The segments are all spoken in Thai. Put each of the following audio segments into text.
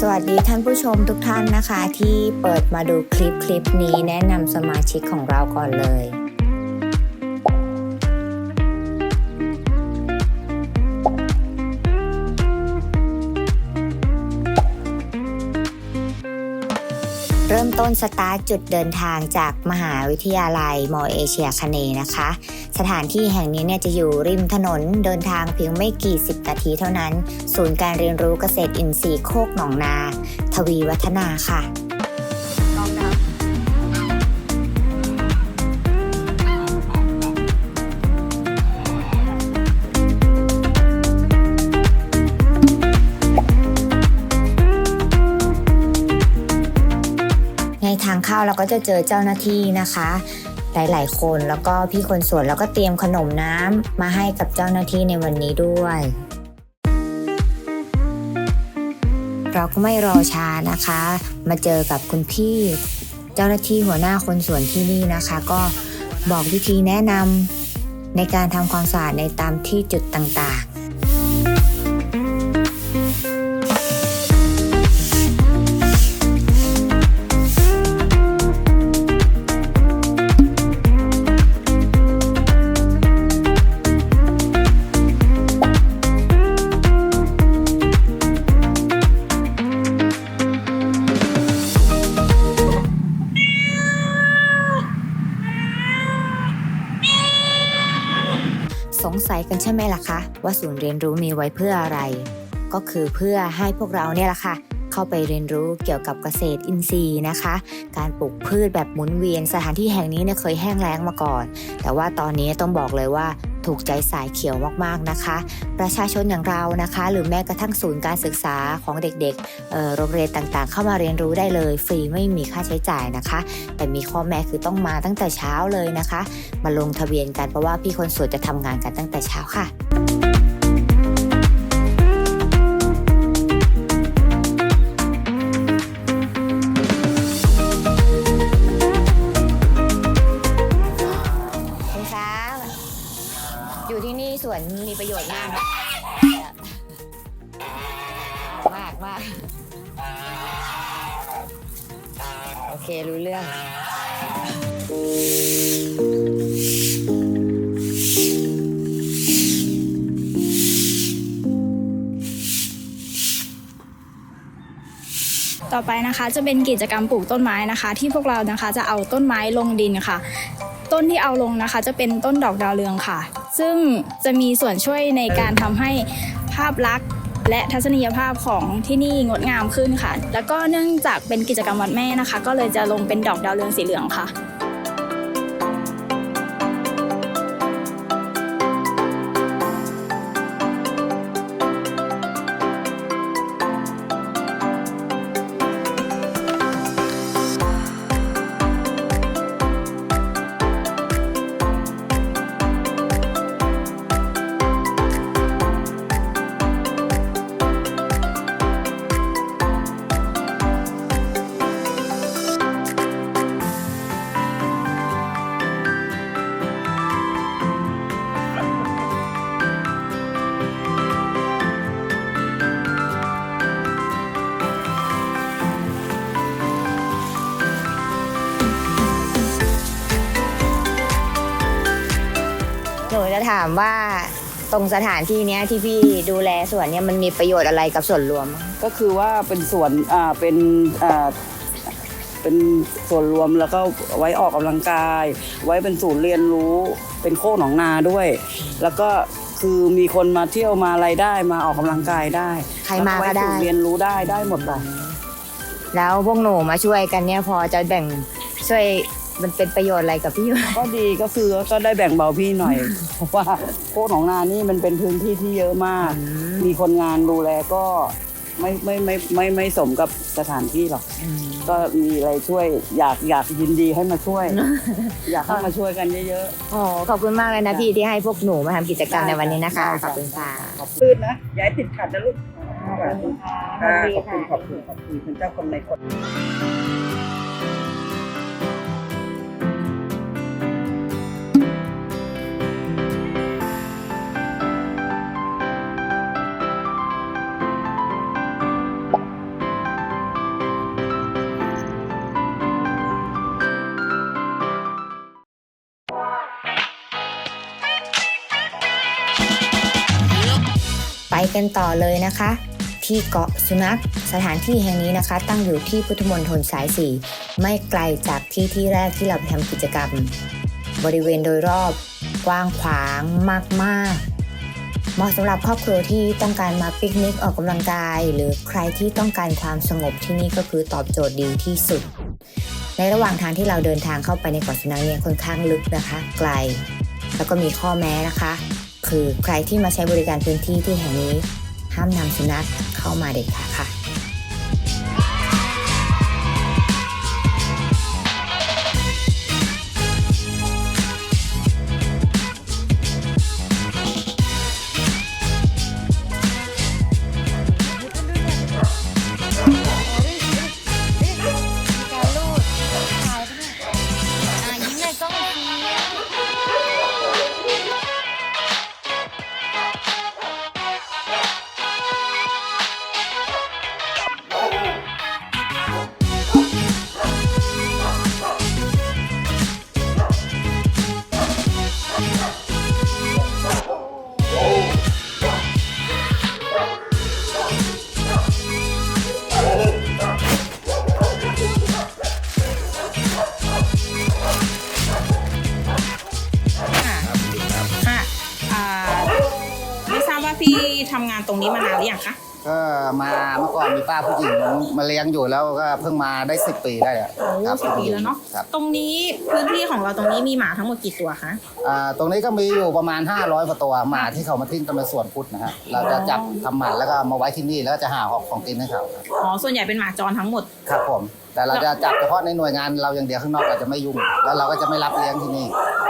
สวัสดีท่านผู้ชมทุกท่านนะคะ ที่เปิดมาดูคลิปคลิปนี้แนะนำสมาชิกของเราก่อนเลย ต้นสตาร์ทจุดเดินทางจากมหาวิทยาลัยมอเอเชียคเนนะคะ สถานที่แห่งนี้เนี่ยจะอยู่ริมถนนเดินทางเพียงไม่กี่สิบนาทีเท่านั้น ศูนย์การเรียนรู้เกษตรอินทรีย์โคกหนองนา ทวีวัฒนาค่ะาเข้าเราก็จะเจอเจ้าหน้าที่นะคะ หลายๆ คนแล้วก็พี่คนสวนแล้วก็เตรียมขนมน้ำมาให้กับเจ้าหน้าที่ในวันนี้ด้วยเราก็ไม่รอช้านะคะ มาเจอกับคุณพี่เจ้าหน้าที่หัวหน้าคนสวนที่นี่นะคะ ก็บอกวิธีแนะนำในการทำความสะอาดในตามที่จุดต่าง ว่าศูนย์เรียนรู้มีไว้เพื่ออะไร ก็คือเพื่อให้พวกเราเนี่ยแหละค่ะ เข้าไปเรียนรู้เกี่ยวกับเกษตรอินทรีย์นะคะ การปลูกพืชแบบหมุนเวียนสถานที่แห่งนี้เนี่ยเคยแห้งแล้งมาก่อน แต่ว่าตอนนี้ต้องบอกเลยว่าถูกใจสายเขียวมากๆนะคะ ประชาชนอย่างเรานะคะ หรือแม้กระทั่งศูนย์การศึกษาของเด็กๆโรงเรียนต่างๆ เข้ามาเรียนรู้ได้เลย ฟรีไม่มีค่าใช้จ่ายนะคะ แต่มีข้อแม้คือต้องมาตั้งแต่เช้าเลยนะคะ มาลงทะเบียนกันเพราะว่าพี่คนสวยจะทำงานกันตั้งแต่เช้าค่ะ ต่อไปนะคะ จะเป็นกิจกรรมปลูกต้นไม้นะคะ ที่พวกเรานะคะจะเอาต้นไม้ลงดินค่ะ ต้นที่เอาลงนะคะ จะเป็นต้นดอกดาวเรืองค่ะ ซึ่งจะมีส่วนช่วยในการทำให้ภาพลักษณ์และทัศนียภาพของที่นี่งดงามขึ้นค่ะ แล้วก็เนื่องจากเป็นกิจกรรมวันแม่นะคะ ก็เลยจะลงเป็นดอกดาวเรืองสีเหลืองค่ะ หนูจะถามว่าตรงสถานที่เนี้ยที่พี่ดูแลสวนเนี่ยมันมีประโยชน์อะไรกับส่วนรวมบ้างก็คือว่าเป็นส่วนอ่าเป็นอ่าเป็นส่วนรวมแล้วก็ไว้ออกกำลังกาย ไว้เป็นศูนย์เรียนรู้เป็นโคกหนองนาด้วย แล้วก็คือมีคนมาเที่ยวมาอะไรได้มาออกกำลังกายได้ใครมาก็แล้วได้ไว้ศูนย์เรียนรู้ได้ได้หมดเลยแล้วพวกหนูมาช่วยกันเนี่ยพอจะแบ่ง ช่วยมันเป็นประโยชน์อะไรกับพี่ไหมก็ดีก็คือก็ได้แบ่งเบาพี่หน่อย เพราะว่าโคกหนองนานี่มันเป็นพื้นที่ที่เยอะมาก มีคนงานดูแลก็ไม่ไม่ไม่ไม่ไม่สมกับสถานที่หรอก ก็มีอะไรช่วยอยากอยากยินดีให้มาช่วย อยากให้มาช่วยกันเยอะโอ้ขอบคุณมากเลยนะพี่ที่ให้พวกหนูมาทำกิจกรรมในวันนี้นะคะได้ขอบคุณค่ะๆขอบคุณนะอย่าให้ติดขัดนะลูกขอบคุณค่ะค่ะสขวัอบสดีคุณค่ะขอบคุณขอบคุณเป็นเจ้าคนในคน กันต่อเลยนะคะ ที่เกาะสุนัขสถานที่แห่งนี้นะคะ ตั้งอยู่ที่พุทธมณฑลสายสี่ไม่ไกลจากที่ที่แรกที่เราไปทำกิจกรรม บริเวณโดยรอบ กว้างขวางมากๆ เหมาะสำหรับครอบครัวที่ต้องการมาปิกนิกออกกำลังกาย หรือใครที่ต้องการความสงบที่นี่ก็คือตอบโจทย์ดีที่สุด ในระหว่างทางที่เราเดินทางเข้าไปในเกาะสุนัขเนี่ยค่อนข้างลึกนะคะ ไกล แล้วก็มีข้อแม้นะคะ คือใครที่มาใช้บริการพื้นที่ที่แห่งนี้ ห้ามนำสุนัขเข้ามาเด็ดขาดค่ะ นี้มานานหรือยังคะ ก็มาเมื่อก่อนมีป้าผู้หญิงมาเลี้ยงอยู่แล้วก็เพิ่งมาได้สิบปีได้อะโอ้ครับสิบปีแล้วเนาะครับตรงนี้พื้นที่ของเราตรงนี้มีหมาทั้งหมดกี่ตัวคะอ่าตรงนี้ก็มีอยู่ประมาณ 500กว่าตัวหมาที่เขามาทิ้งกันในสวนพุทธนะฮะเราจะจับทำหมันแล้วก็มาไว้ที่นี่แล้วก็จะหาของของกินให้เขาครับอ๋อส่วนใหญ่เป็นหมาจรทั้งหมด ครับผม แต่เราจะจับเฉพาะในหน่วยงานเราอย่างเดียวข้างนอกเราจะไม่ยุ่งแล้วเราก็จะไม่รับเลี้ยงที่นี่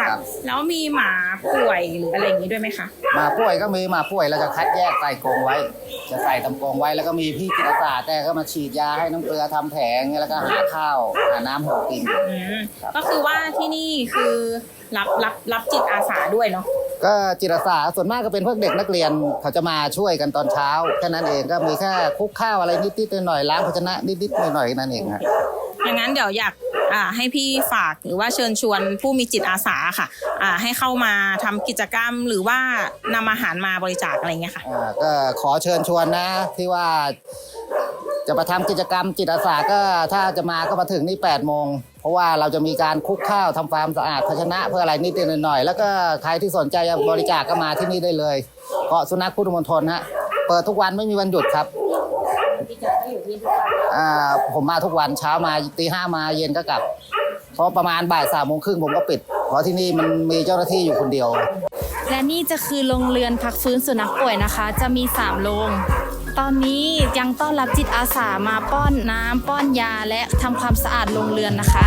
ค่ะ ครับ แล้วมีหมาป่วยหรืออะไรอย่างนี้ด้วยไหมคะ หมาป่วยก็มีหมาป่วยเราจะคัดแยกใส่กรงไว้ จะใส่ตำกรงไว้แล้วก็มีพี่จิตอาสาแต่ก็มาฉีดยาให้น้ำเกลือทำแผลงแล้วก็หาข้าวหาน้ำให้เขากิน อืมครับก็คือว่าที่นี่คือรับรับรับจิตอาสาด้วยเนาะก็จิตอาสาส่วนมากก็เป็นพวกเด็กนักเรียนเขาจะมาช่วยกันตอนเช้าแค่นั้นเองก็มีแค่คลุกข้าวอะไรนิดๆหน่อยๆล้างภาชนะนิดๆหน่อยๆนั่นเองฮะ อย่างนั้นเดี๋ยวอยาก อ่าให้พี่ฝากหรือว่าเชิญชวนผู้มีจิตอาสาค่ะอ่าให้เข้ามาทำกิจกรรมหรือว่านำอาหารมาบริจาคอะไรเงี้ยค่ะ อ่าก็ขอเชิญชวนนะที่ว่า จะมาทำกิจกรรมจิตอาสาก็ถ้าจะมาก็มาถึงนี่8โมงเพราะว่าเราจะมีการคลุกข้าวทำความสะอาดภาชนะเพื่ออะไรนิดหน่อยๆแล้วก็ใครที่สนใจจะบริจาคก็มาที่นี่ได้เลยเกาะสุนัขพุทธมณฑลฮะเปิดทุกวันไม่มีวันหยุดครับ อ่าผมมาทุกวันเช้ามาตีห้ามาเย็นก็กลับ เพราะประมาณบ่ายสามโมงครึ่งผมก็ปิด เพราะที่นี่มันมีเจ้าหน้าที่อยู่คนเดียว และนี่จะคือโรงเรือนพักฟื้นสุนัขป่วยนะคะ จะมี 3 โรง ตอนนี้ยังต้อนรับจิตอาสามาป้อนน้ำป้อนยาและทำความสะอาดโรงเรือนนะคะ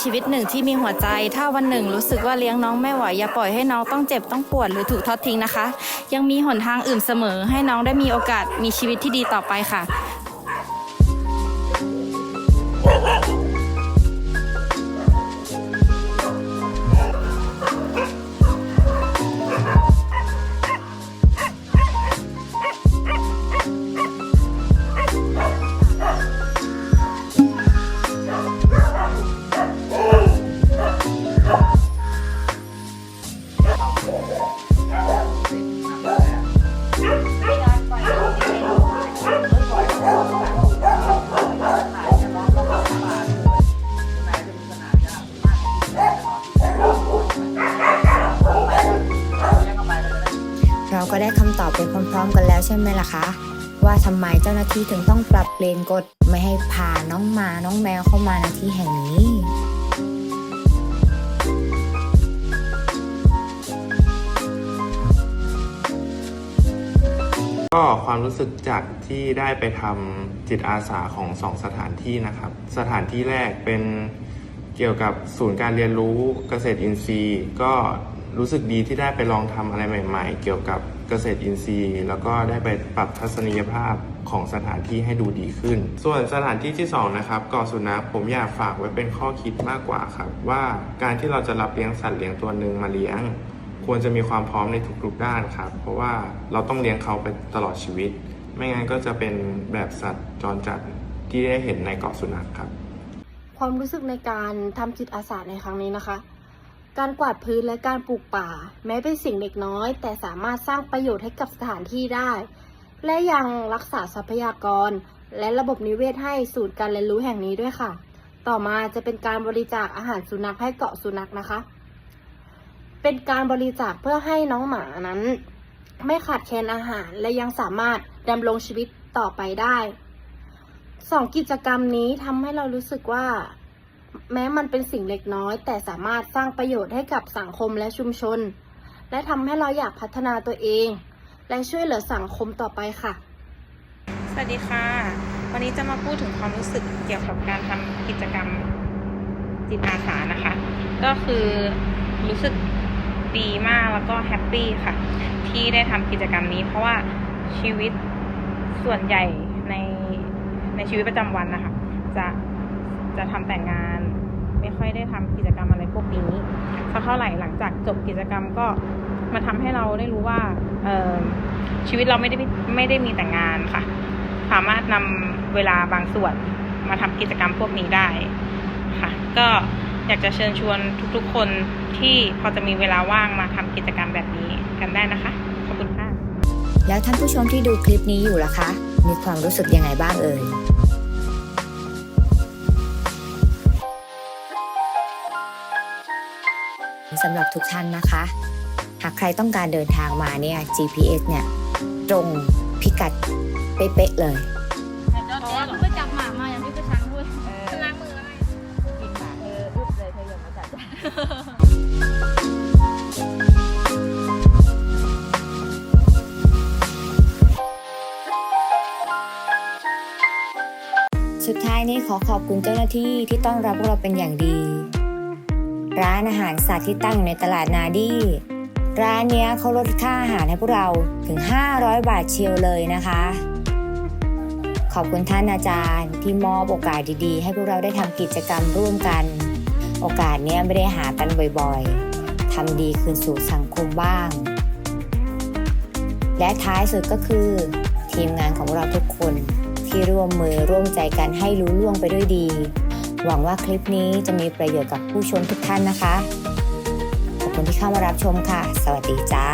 ชีวิตหนึ่งที่มีหัวใจ ถ้าวันหนึ่งรู้สึกว่าเลี้ยงน้องไม่ไหวอย่าปล่อยให้น้องต้องเจ็บต้องปวดหรือถูกทอดทิ้งนะคะ ยังมีหนทางอื่นเสมอให้น้องได้มีโอกาสมีชีวิตที่ดีต่อไปค่ะ ช่ไหมล่ะคะ ว่าทำไมเจ้าหน้าที่ถึงต้องปรับเปลี่ยนกฎไม่ให้พาน้องหมาน้องแมวเข้ามาณที่แห่งนี้ก็ความรู้สึกจากที่ได้ไปทำจิตอาสาของสองสถานที่นะครับ สถานที่แรกเป็นเกี่ยวกับศูนย์การเรียนรู้เกษตรอินทรีย์ ก็รู้สึกดีที่ได้ไปลองทำอะไรใหม่ ๆ เกี่ยวกับ เกษตรอินทรีย์ แล้วก็ได้ไปปรับทัศนียภาพของสถานที่ให้ดูดีขึ้น ส่วนสถานที่ที่สองนะครับเกาะสุนัขผมอยากฝากไว้เป็นข้อคิดมากกว่าครับ ว่าการที่เราจะรับเลี้ยงสัตว์เลี้ยงตัวหนึ่งมาเลี้ยง ควรจะมีความพร้อมในทุกๆด้านครับ เพราะว่าเราต้องเลี้ยงเขาไปตลอดชีวิต ไม่งั้นก็จะเป็นแบบสัตว์จรจัดที่ได้เห็นในเกาะสุนัขครับ ความรู้สึกในการทำจิตอาสาในครั้งนี้นะคะ การกวาดพื้นและการปลูกป่า แม้เป็นสิ่งเล็กน้อย แต่สามารถสร้างประโยชน์ให้กับสถานที่ได้ และยังรักษาทรัพยากร และระบบนิเวศให้ศูนย์การเรียนรู้แห่งนี้ด้วยค่ะ ต่อมาจะเป็นการบริจาคอาหารสุนัขให้เกาะสุนัขนะคะ เป็นการบริจาคเพื่อให้น้องหมานั้น ไม่ขาดแคลนอาหารและยังสามารถดำรงชีวิตต่อไปได้สองกิจกรรมนี้ทำให้เรารู้สึกว่า แม้มันเป็นสิ่งเล็กน้อย แต่สามารถสร้างประโยชน์ให้กับสังคมและชุมชน และทำให้เราอยากพัฒนาตัวเอง และช่วยเหลือสังคมต่อไปค่ะ สวัสดีค่ะ วันนี้จะมาพูดถึงความรู้สึกเกี่ยวกับการทำกิจกรรมจิตอาสานะคะ ก็คือรู้สึกดีมากแล้วก็แฮปปี้ค่ะ ที่ได้ทำกิจกรรมนี้ เพราะว่าชีวิตส่วนใหญ่ในในชีวิตประจำวันนะคะ จะจะทำแต่งาน ไม่ค่อยได้ทำกิจกรรมอะไรพวกนี้สักเท่าไหร่หลังจากจบกิจกรรมก็มาทำให้เราได้รู้ว่าเออชีวิตเราไม่ได้ไม่ได้มีแต่งานค่ะ สามารถนำเวลาบางส่วนมาทำกิจกรรมพวกนี้ได้ค่ะ ก็อยากจะเชิญชวนทุกๆ คนที่พอจะมีเวลาว่างมาทำกิจกรรมแบบนี้กันได้นะคะ ขอบคุณค่ะ แล้วท่านผู้ชมที่ดูคลิปนี้อยู่ล่ะคะ มีความรู้สึกยังไงบ้างเอ่ย สำหรับทุกท่านนะคะ หากใครต้องการเดินทางมาเนี่ย GPS เนี่ยตรงพิกัดเป๊ะๆเลยเพราะว่าพี่ไปจับหมามาอย่างพี่ไปช้างด้วยล้างมือแล้วไงกินหมาเธออึบเลยเธออย่ามาจัดสุดท้ายนี้ขอขอบคุณเจ้าหน้าที่ที่ต้อนรับพวกเราเป็นอย่างดี ร้านอาหารสัตว์ที่ตั้งอยู่ในตลาดนาดีร้านนี้เขาลดค่าอาหารให้พวกเราถึง 500 บาทเชียวเลยนะคะ ขอบคุณท่านอาจารย์ที่มอบโอกาสดีๆ ให้พวกเราได้ทำกิจกรรมร่วมกัน โอกาสเนี้ยไม่ได้หากันบ่อยๆทำดีคืนสู่สังคมบ้าง และท้ายสุดก็คือ ทีมงานของเราทุกคนที่ร่วมมือร่วมใจกันให้รู้ล่วงไปด้วยดี หวังว่าคลิปนี้จะมีประโยชน์กับผู้ชมทุกท่านนะคะ ขอบคุณที่เข้ามารับชมค่ะ สวัสดีจ้า